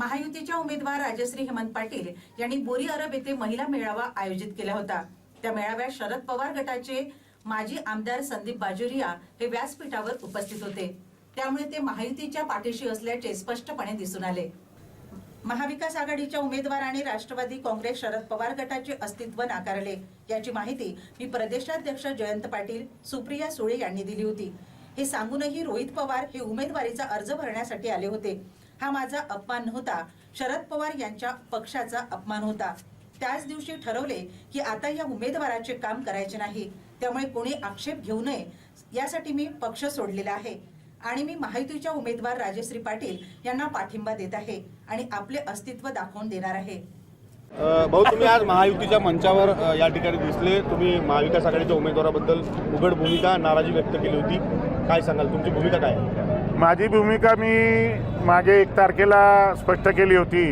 महायुतीच्या उमेदवार राजश्री हेमंत पाटील यांनी बोरी अरब येथे महिला मेळावा आयोजित केला होता. त्या मेळाव्यात शरद पवार गटाचे माजी आमदार संदीप बाजोरिया हे व्यासपीठावर उपस्थित होते. त्यामुळे ते महायुतीच्या पाठीशी असल्याचे स्पष्टपणे दिसून आले. महाविकास आघाडीच्या उमेदवार आणि राष्ट्रवादी काँग्रेस शरद पवार गटाचे अस्तित्व नाकारले. याची माहिती मी प्रदेशाध्यक्ष जयंत पाटील सुप्रिया सुळे यांनी दिली होती. हे सांगूनही रोहित पवार हे उमेदवारीचा अर्ज भरण्यासाठी आले होते. हा माझा अपमान नव्हता शरद पवार यांच्या पक्षाचा अपमान होता. त्याच दिवशी ठरवले की आता या उमेदवाराचे काम करायचे नाही. त्यामुळे कोणी आक्षेप घेऊ नये. यासाठी मी पक्ष सोडलेला आहे. आणि मी महायुतीच्या उमेदवार राजश्री पाटील यांना पाठिंबा देत आहे आणि आपले अस्तित्व दाखवून देणार आहे. भाऊ तुम्ही आज महायुतीच्या मंचावर या ठिकाणी दिसले. तुम्ही महाविकास आघाडीच्या उमेदवाराबद्दल उघड भूमिका नाराजी व्यक्त केली होती. काय सांगाल? तुमची भूमिका काय माझी भूमिका मी मागे एक तारखेला स्पष्ट केली होती.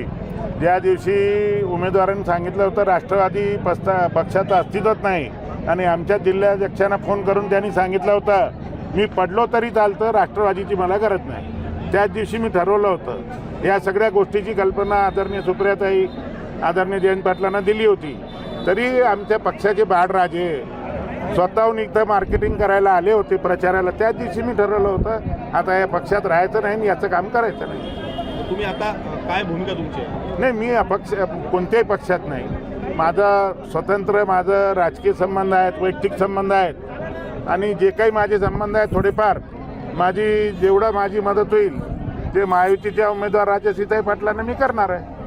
ज्या दिवशी उमेदवारांनी सांगितलं होतं राष्ट्रवादी पस्ता पक्षाचं अस्तित्वच नाही. आणि आमच्या जिल्हाध्यक्षांना फोन करून त्यांनी सांगितलं होतं मी पडलो तरी चालतं राष्ट्रवादीची मला गरज नाही. त्याच दिवशी मी ठरवलं होतं. या सगळ्या गोष्टीची कल्पना आदरणीय सुप्रियाताई आदरणीय जयंत पाटलांना दिली होती. तरी आमच्या पक्षाचे बाळराजे स्वतःहून इथं मार्केटिंग करायला आले होते प्रचाराला. त्याच दिवशी मी ठरवलं होतं आता या पक्षात राहायचं नाही आणि याचं काम करायचं नाही. तुम्ही आता काय भूमिका तुमची नाही मी अपक्ष कोणत्याही पक्षात नाही. माझं स्वतंत्र माझं राजकीय संबंध आहेत वैयक्तिक संबंध आहेत. आणि जे काही माझे संबंध आहेत थोडेफार माझी जेवढं माझी मदत होईल ते महायुतीच्या उमेदवार राजसीताई पाटलांना मी करणार आहे.